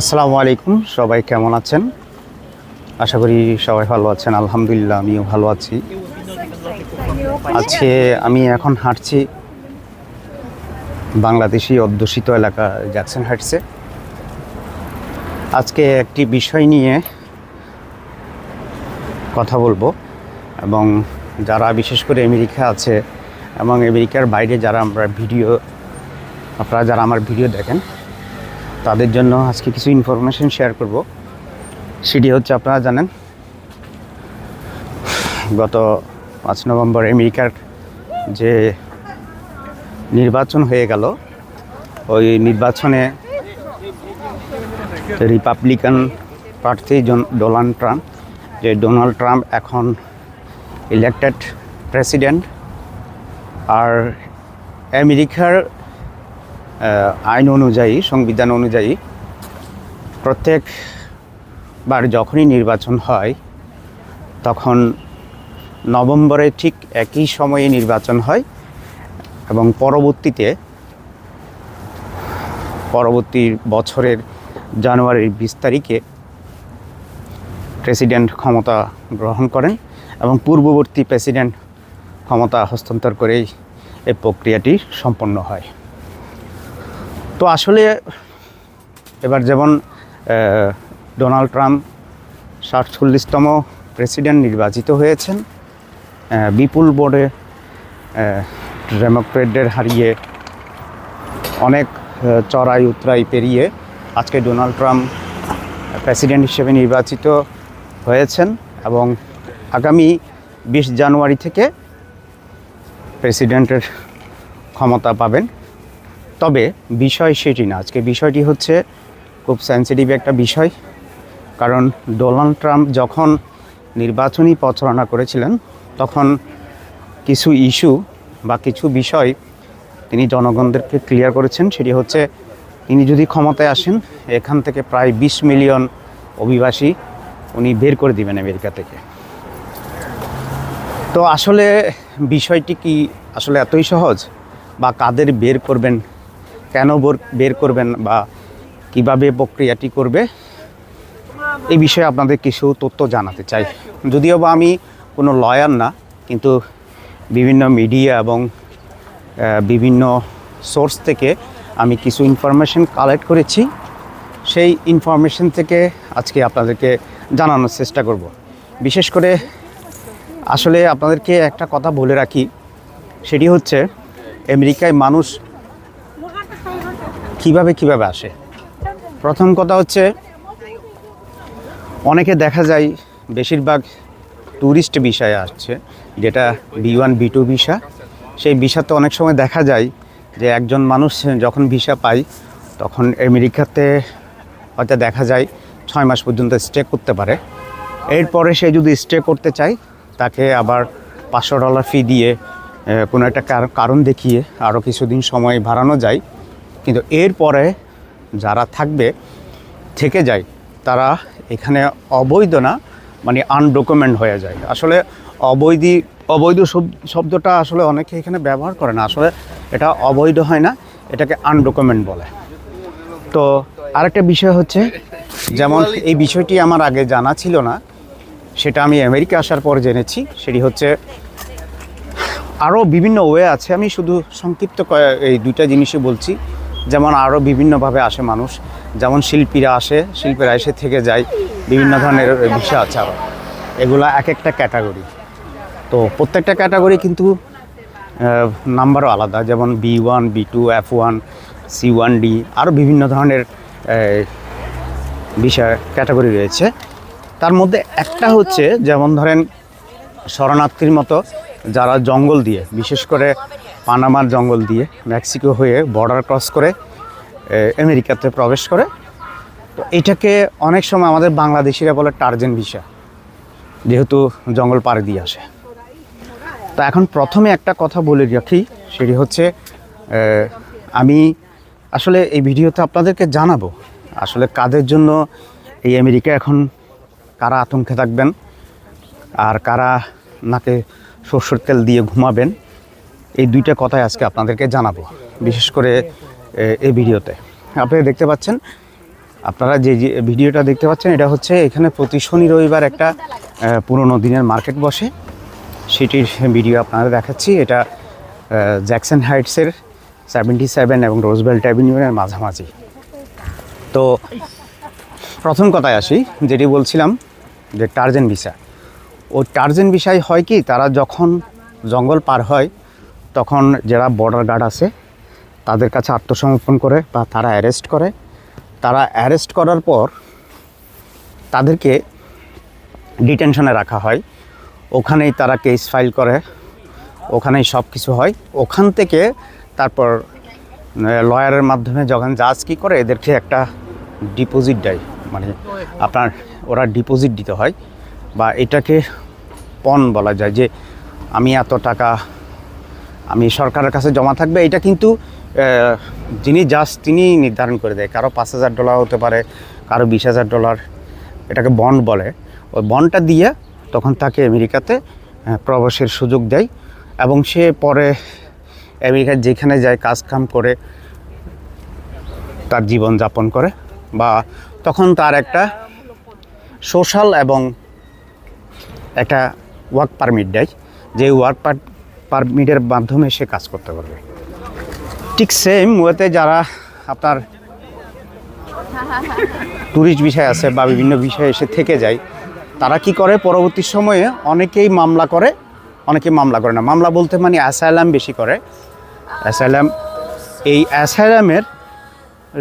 আসসালামু আলাইকুম, সবাই কেমন আছেন? আশা করি সবাই ভালো আছেন, আলহামদুলিল্লাহ আমিও ভালো আছি। আজকে আমি এখন হাঁটছি বাংলাদেশি অধ্যুষিত এলাকা জ্যাকসন হাইটসে আজকে একটি বিষয় নিয়ে কথা বলব এবং যারা বিশেষ করে আমেরিকা আছে এবং আমেরিকার বাইরে যারা আমরা ভিডিও, আপনারা যারা আমার ভিডিও দেখেন তাদের জন্য আজকে কিছু ইনফরমেশন শেয়ার করব। সেটি হচ্ছে আপনারা জানেন, গত পাঁচ নভেম্বর আমেরিকার যে নির্বাচন হয়ে গেল, ওই নির্বাচনে রিপাবলিকান প্রার্থী ডোনাল্ড ট্রাম্প, যে ডোনাল্ড ট্রাম্প এখন ইলেক্টেড প্রেসিডেন্ট আর আমেরিকার আইন অনুযায়ী, সংবিধান অনুযায়ী প্রত্যেকবার যখনই নির্বাচন হয়, তখন নভেম্বরে ঠিক একই সময়ে নির্বাচন হয় এবং পরবর্তীতে, পরবর্তী বছরের জানুয়ারির বিশ তারিখে প্রেসিডেন্ট ক্ষমতা গ্রহণ করেন এবং পূর্ববর্তী প্রেসিডেন্ট ক্ষমতা হস্তান্তর করেই এই প্রক্রিয়াটি সম্পন্ন হয়। তো আসলে এবার যেমন ডোনাল্ড ট্রাম্প সাতচল্লিশতম প্রেসিডেন্ট নির্বাচিত হয়েছেন বিপুল বোর্ডে ডেমোক্রেটদের হারিয়ে অনেক চড়াই উতরাই পেরিয়ে আজকে ডোনাল্ড ট্রাম্প প্রেসিডেন্ট হিসেবে নির্বাচিত হয়েছেন এবং আগামী বিশ জানুয়ারি থেকে প্রেসিডেন্টের ক্ষমতা পাবেন। তবে বিষয় সেটি না। আজকে বিষয়টি হচ্ছে খুব সেন্সিটিভ একটা বিষয়, কারণ ডোনাল্ড ট্রাম্প যখন নির্বাচনী প্রচারণা করেছিলেন, তখন কিছু ইস্যু বা কিছু বিষয় তিনি জনগণদেরকে ক্লিয়ার করেছেন। সেটি হচ্ছে তিনি যদি ক্ষমতায় আসেন, এখান থেকে প্রায় বিশ মিলিয়ন অভিবাসী উনি বের করে দিবেন আমেরিকা থেকে। তো আসলে বিষয়টি কি আসলে এতই সহজ বা কাদের বের করবেন কেন বোর- করবেন বা কীভাবে প্রক্রিয়াটি করবে, এই বিষয়ে আপনাদের কিছু তথ্য জানাতে চাই। যদিও বা আমি কোনো লয়ার না, কিন্তু বিভিন্ন মিডিয়া এবং বিভিন্ন সোর্স থেকে আমি কিছু ইনফরমেশন কালেক্ট করেছি। সেই ইনফরমেশন থেকে আজকে আপনাদেরকে জানানোর চেষ্টা করব। বিশেষ করে আসলে আপনাদেরকে একটা কথা বলে রাখি, সেটি হচ্ছে, আমেরিকায় মানুষ কীভাবে কীভাবে আসে? প্রথম কথা হচ্ছে, অনেকে দেখা যায় বেশিরভাগ ট্যুরিস্ট বিষয়ে আসছে, যেটা B one B two visa সেই ভিসাতে অনেক সময় দেখা যায় যে একজন মানুষ যখন ভিসা পায়, তখন আমেরিকাতে হয়তো দেখা যায় ছয় মাস পর্যন্ত স্টে করতে পারে। এরপরে সে যদি স্টে করতে চায়, তাকে আবার পাঁচশো ডলার ফি দিয়ে কোনো একটা কার- কারণ দেখিয়ে আরও কিছুদিন সময় বাড়ানো যায়। কিন্তু এরপরে যারা থাকবে, থেকে যায়, তারা এখানে অবৈধ না মানে আনডকুমেন্ট হয়ে যায়। আসলে অবৈধি, অবৈধ শব- শব্দটা আসলে অনেকে এখানে ব্যবহার করে না। আসলে এটা অবৈধ হয় না, এটাকে আনডকুমেন্ট বলে। তো আরেকটা বিষয় হচ্ছে, যেমন এই বিষয়টি আমার আগে জানা ছিল না, সেটা আমি আমেরিকা আসার পর জেনেছি। সেটি হচ্ছে, আরও বিভিন্ন ওয়ে আছে। আমি শুধু সংক্ষিপ্ত এই দুইটা জিনিসই বলছি। যেমন আরও বিভিন্নভাবে আসে মানুষ। যেমন শিল্পীরা আসে, শিল্পীরা এসে থেকে যায়, বিভিন্ন ধরনের বিষয় আছে এগুলা এক একটা ক্যাটাগরি। তো প্রত্যেকটা ক্যাটাগরি কিন্তু নাম্বারও আলাদা। যেমন B one, B two, F one, C one D আরও বিভিন্ন ধরনের বিষয়, ক্যাটাগরি রয়েছে। তার মধ্যে একটা হচ্ছে, যেমন ধরেন শরণার্থীর মতো যারা জঙ্গল দিয়ে, বিশেষ করে পানামার জঙ্গল দিয়ে মেক্সিকো হয়ে বর্ডার ক্রস করে আমেরিকাতে প্রবেশ করে। তো এটাকে অনেক সময় আমাদের বাংলাদেশিরা বলে টার্জেন ভিসা, যেহেতু জঙ্গল পাড়ে দিয়ে আসে। তো এখন প্রথমে একটা কথা বলে রাখি, সেটি হচ্ছে আমি আসলে এই ভিডিওতে আপনাদেরকে জানাব, আসলে কাদের জন্য এই আমেরিকা এখন কারা আতঙ্কে থাকবেন, আর কারা নাকে সর্ষের তেল দিয়ে ঘুমাবেন। এই দুইটা কথাই আজকে আপনাদেরকে জানাব, বিশেষ করে এই ভিডিওতে। আপনি দেখতে পাচ্ছেন, আপনারা যে ভিডিওটা দেখতে পাচ্ছেন, এটা হচ্ছে এখানে প্রতি শনি রবিবার একটা পুরোনো দিনের মার্কেট বসে। সেটির ভিডিও আপনারা দেখাচ্ছি। এটা জ্যাকসন হাইটসের সেভেন্টি সেভেন এবং রোজবেল্ট অ্যাভিনিউয়ের মাঝামাঝি। তো, প্রথম কথায় আসি, যেটি বলছিলাম যে টার্জেন ভিসা। ও টার্জেন বিষয় হয় কি, তারা যখন জঙ্গল পার হয় তখন যারা বর্ডার গার্ড আছে, তাদের কাছে আত্মসমর্পণ করে বা তারা অ্যারেস্ট করে। তারা অ্যারেস্ট করার পর তাদেরকে ডিটেনশনে রাখা হয়। ওখানেই তারা কেস ফাইল করে, ওখানেই সব কিছু হয়। ওখান থেকে তারপর লয়ারের মাধ্যমে যখন জাজ কী করে, এদেরকে একটা ডিপোজিট দেয়। মানে আপনার, ওরা ডিপোজিট দিতে হয়। বা এটাকে পণ বলা যায় যে, আমি এত টাকা আমি সরকারের কাছে জমা থাকবে। এটা কিন্তু যিনি জাস্ট তিনি নির্ধারণ করে দেয়। কারও পাঁচ হাজার ডলার হতে পারে, কারও বিশ হাজার ডলার, এটাকে বন্ড বলে। ওই বন্ডটা দিয়ে তখন তাকে আমেরিকাতে প্রবেশের সুযোগ দেয় এবং সে পরে আমেরিকায় যেখানে যায়, কাজ কাম করে, তার জীবন যাপন করে বা তখন তার একটা সোশ্যাল এবং একটা ওয়ার্ক পারমিট দেয়। যে ওয়ার্ক পারমিটের মাধ্যমে সে কাজ করতে পারবে। ঠিক সেম ওয়েতে যারা আপনার ট্যুরিস্ট বিষয় আছে বা বিভিন্ন বিষয়ে এসে থেকে যায়, তারা কি করে? পরবর্তী সময়ে অনেকেই মামলা করে, অনেকে মামলা করে না। মামলা বলতে মানে অ্যাসাইলাম বেশি করে। অ্যাসাইলাম এই অ্যাসাইলামের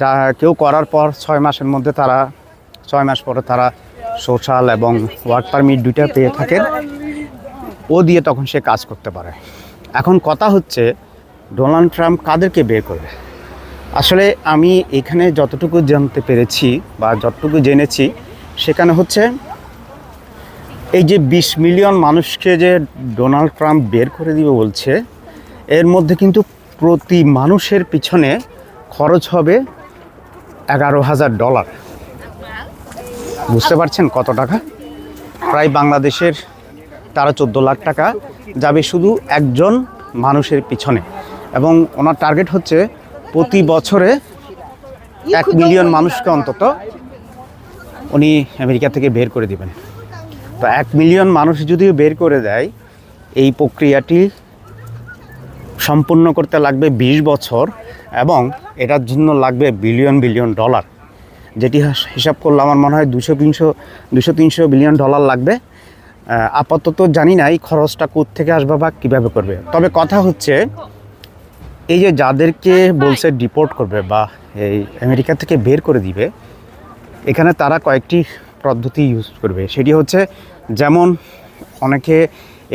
যা কেউ করার পর ছয় মাসের মধ্যে তারা, ছয় মাস পরে তারা সোশ্যাল এবং ওয়ার্ক পারমিট দুইটা পেয়ে থাকেন। ও দিয়ে তখন সে কাজ করতে পারে। এখন কথা হচ্ছে, ডোনাল্ড ট্রাম্প কাদেরকে বের করবে? আসলে আমি এখানে যতটুকু জানতে পেরেছি বা যতটুকু জেনেছি, সেখানে হচ্ছে এই যে বিশ মিলিয়ন মানুষকে যে ডোনাল্ড ট্রাম্প বের করে দিবে বলছে, এর মধ্যে কিন্তু প্রতি মানুষের পিছনে খরচ হবে এগারো হাজার ডলার। বুঝতে পারছেন কত টাকা? প্রায় বাংলাদেশের তারা, চোদ্দ লাখ টাকা যাবে শুধু একজন মানুষের পিছনে। এবং ওনার টার্গেট হচ্ছে প্রতি বছরে এক মিলিয়ন মানুষকে অন্তত উনি আমেরিকা থেকে বের করে দিবেন। তো এক মিলিয়ন মানুষ যদিও বের করে দেয়, এই প্রক্রিয়াটি সম্পূর্ণ করতে লাগবে ২০ বছর এবং এটার জন্য লাগবে বিলিয়ন বিলিয়ন ডলার। যেটি হিসাব করলে আমার মনে হয় দুশো তিনশো দুশো তিনশো বিলিয়ন ডলার লাগবে। আপাতত জানি না এই খরচটা থেকে আসবে বা কীভাবে করবে। তবে কথা হচ্ছে, এই যে যাদেরকে বলছে ডিপোর্ট করবে বা এই আমেরিকা থেকে বের করে দিবে, এখানে তারা কয়েকটি পদ্ধতি ইউজ করবে। সেটি হচ্ছে, যেমন অনেকে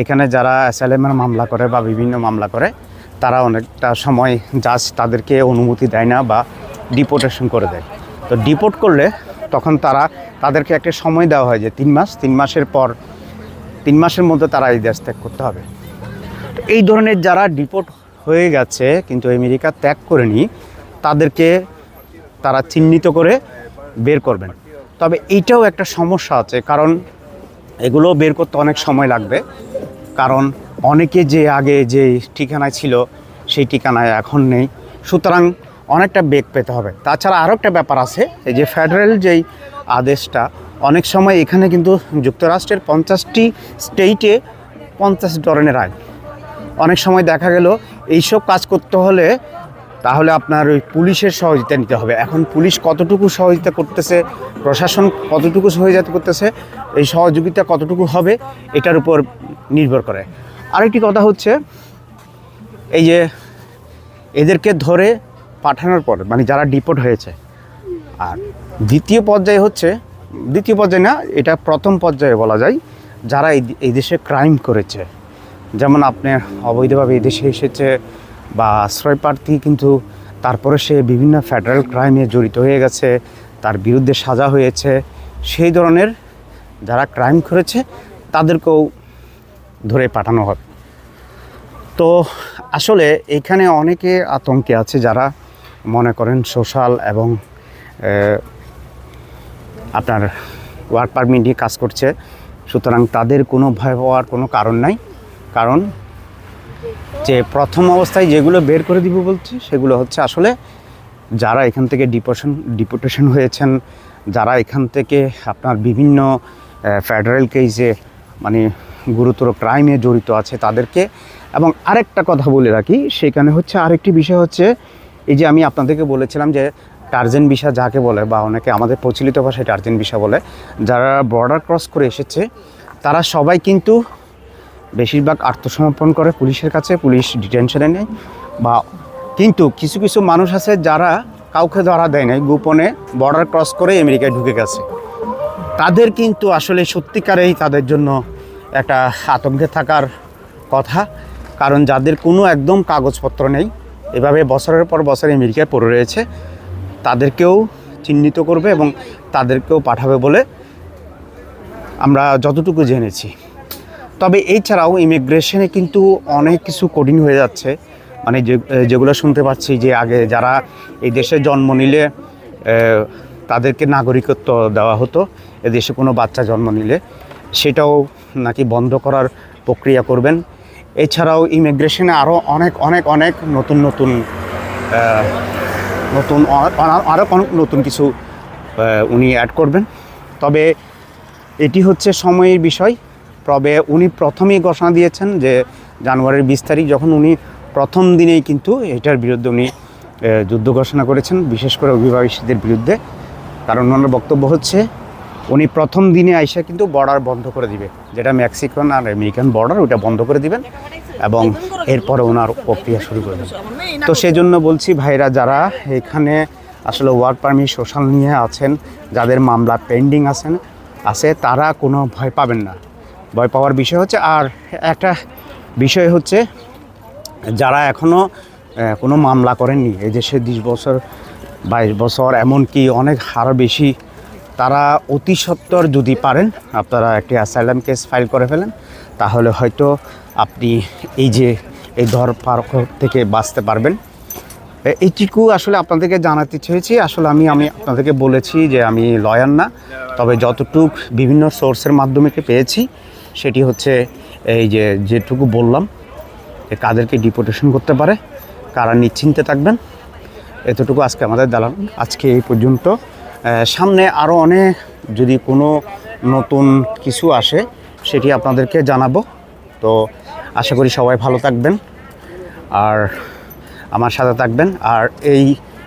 এখানে যারা অ্যাসাইলেমের মামলা করে বা বিভিন্ন মামলা করে, তারা অনেকটা সময় জাজ তাদেরকে অনুমতি দেয় না বা ডিপোর্টেশন করে দেয়। তো ডিপোর্ট করলে তখন তারা তাদেরকে একটা সময় দেওয়া হয় যে তিন মাস, তিন মাসের পর তিন মাসের মধ্যে তারা এই দেশ ত্যাগ করতে হবে। এই ধরনের যারা ডিপোর্ট হয়ে গেছে, কিন্তু আমেরিকা ত্যাগ করেনি, তাদেরকে তারা চিহ্নিত করে বের করবেন। তবে এইটাও একটা সমস্যা আছে, কারণ এগুলো বের করতে অনেক সময় লাগবে। কারণ অনেকে যে আগে যে ঠিকানায় ছিল, সেই ঠিকানায় এখন নেই। সুতরাং অনেকটা বেগ পেতে হবে। তাছাড়া আরও একটা ব্যাপার আছে, এই যে ফেডারেল যেই আদেশটা অনেক সময় এখানে কিন্তু যুক্তরাষ্ট্রের পঞ্চাশটি স্টেটে পঞ্চাশ ধরনের আইন অনেক সময় দেখা গেল এইসব কাজ করতে হলে তাহলে আপনার ওই পুলিশের সহযোগিতা নিতে হবে। এখন পুলিশ কতটুকু সহযোগিতা করতেছে, প্রশাসন কতটুকু সহযোগিতা করতেছে, এই সহযোগিতা কতটুকু হবে এটার উপর নির্ভর করে। আরেকটি কথা হচ্ছে, এই যে এদেরকে ধরে পাঠানোর পর মানে যারা ডিপোর্ট হয়েছে, আর দ্বিতীয় পর্যায়ে হচ্ছে দ্বিতীয় পর্যায়ে না, এটা প্রথম পর্যায়ে বলা যায়, যারা এই দেশে ক্রাইম করেছে। যেমন আপনি অবৈধভাবে এই দেশে এসেছে বা আশ্রয় প্রার্থী, কিন্তু তারপরে সে বিভিন্ন ফেডারেল ক্রাইমে জড়িত হয়ে গেছে, তার বিরুদ্ধে সাজা হয়েছে, সেই ধরনের যারা ক্রাইম করেছে, তাদেরকেও ধরে পাঠানো হবে তো আসলে এখানে অনেকে আতঙ্কে আছে যারা মনে করেন সোশ্যাল এবং আপনার ওয়ার্ক পারমিট নিয়ে কাজ করছে। সুতরাং তাদের কোনো ভয় পাওয়ার কোনো কারণ নাই। কারণ যে প্রথম অবস্থায় যেগুলো বের করে দিব বলছি, সেগুলো হচ্ছে আসলে যারা এখান থেকে ডিপোশন ডিপোটেশন হয়েছেন, যারা এখান থেকে আপনার বিভিন্ন ফেডারেল কেসে মানে গুরুতর ক্রাইমে জড়িত আছে তাদেরকে। এবং আরেকটা কথা বলে রাখি, সেখানে হচ্ছে আরেকটি বিষয় হচ্ছে, এই যে আমি আপনাদেরকে বলেছিলাম যে টার্জেন ভিসা যাকে বলে বা অনেকে আমাদের প্রচলিত ভাষায় টার্জেন ভিসা বলে, যারা বর্ডার ক্রস করে এসেছে, তারা সবাই কিন্তু বেশিরভাগ আত্মসমর্পণ করে পুলিশের কাছে, পুলিশ ডিটেনশনে নেয় বা কিন্তু কিছু কিছু মানুষ আছে যারা কাউকে ধরা দেয় নাই, গোপনে বর্ডার ক্রস করে আমেরিকায় ঢুকে গেছে। তাদের কিন্তু আসলে সত্যিকারেই তাদের জন্য একটা আতঙ্কে থাকার কথা, কারণ যাদের কোনো একদম কাগজপত্র নেই, এভাবে বছরের পর বছর আমেরিকায় পড়ে রয়েছে। তাদেরকেও চিহ্নিত করবে এবং তাদেরকেও পাঠাবে বলে আমরা যতটুকু জেনেছি। তবে এছাড়াও ইমিগ্রেশনে কিন্তু অনেক কিছু কঠিন হয়ে যাচ্ছে। মানে যে, যেগুলো শুনতে পাচ্ছি যে আগে যারা এই দেশে জন্ম নিলে তাদেরকে নাগরিকত্ব দেওয়া হতো, এ দেশে কোনো বাচ্চা জন্ম নিলে, সেটাও নাকি বন্ধ করার প্রক্রিয়া করবেন। এছাড়াও ইমিগ্রেশনে আরও অনেক অনেক অনেক নতুন নতুন নতুন আরও অনেক নতুন কিছু উনি অ্যাড করবেন। তবে এটি হচ্ছে সময়ের বিষয়। তবে উনি প্রথমেই ঘোষণা দিয়েছেন যে জানুয়ারির বিশ তারিখ যখন উনি প্রথম দিনেই কিন্তু এটার বিরুদ্ধে উনি যুদ্ধ ঘোষণা করেছেন, বিশেষ করে অভিবাসীদের বিরুদ্ধে। কারণ ওনার বক্তব্য হচ্ছে উনি প্রথম দিনে আইসা কিন্তু বর্ডার বন্ধ করে দিবে। যেটা মেক্সিকান আর আমেরিকান বর্ডার ওটা বন্ধ করে দিবেন এবং এরপরে ওনার প্রক্রিয়া শুরু করে দেবেন। তো সেজন্য বলছি ভাইরা, যারা এখানে আসলে ওয়ার্ক পারমিট সোশ্যাল নিয়ে আছেন, যাদের মামলা পেন্ডিং আছেন আছে, তারা কোনো ভয় পাবেন না। ভয় পাওয়ার বিষয় হচ্ছে, আর একটা বিষয় হচ্ছে, যারা এখনও কোনো মামলা করেননি, এই দেশে বিশ বছর, বাইশ বছর, এমনকি অনেক হার বেশি তারা অতি সত্বর যদি পারেন, আপনারা একটি অ্যাসাইলাম কেস ফাইল করে ফেলেন, তাহলে হয়তো আপনি এই যে, এই ধর পার থেকে বাঁচতে পারবেন। এইটুকু আসলে আপনাদেরকে জানাতে চেয়েছি। আসলে আমি আমি আপনাদেরকে বলেছি যে আমি লয়ার না, তবে যতটুক বিভিন্ন সোর্সের মাধ্যমে পেয়েছি, সেটি হচ্ছে এই যে, যেটুকু বললাম, যে কাদেরকে ডিপোটেশন করতে পারে, কারা নিশ্চিন্তে থাকবেন, এতটুকু আজকে আমাদের দালান আজকে এই পর্যন্ত। সামনে আরও অনেক যদি কোনো নতুন কিছু আসে, সেটি আপনাদেরকে জানাব। তো আশা করি সবাই ভালো থাকবেন আর আমার সাথে থাকবেন। আর এই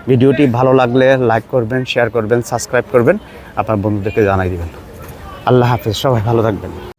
ভিডিওটি ভালো লাগলে লাইক করবেন, শেয়ার করবেন, সাবস্ক্রাইব করবেন, আপনার বন্ধুদেরকে জানাই দেবেন। আল্লাহ হাফিজ, সবাই ভালো থাকবেন।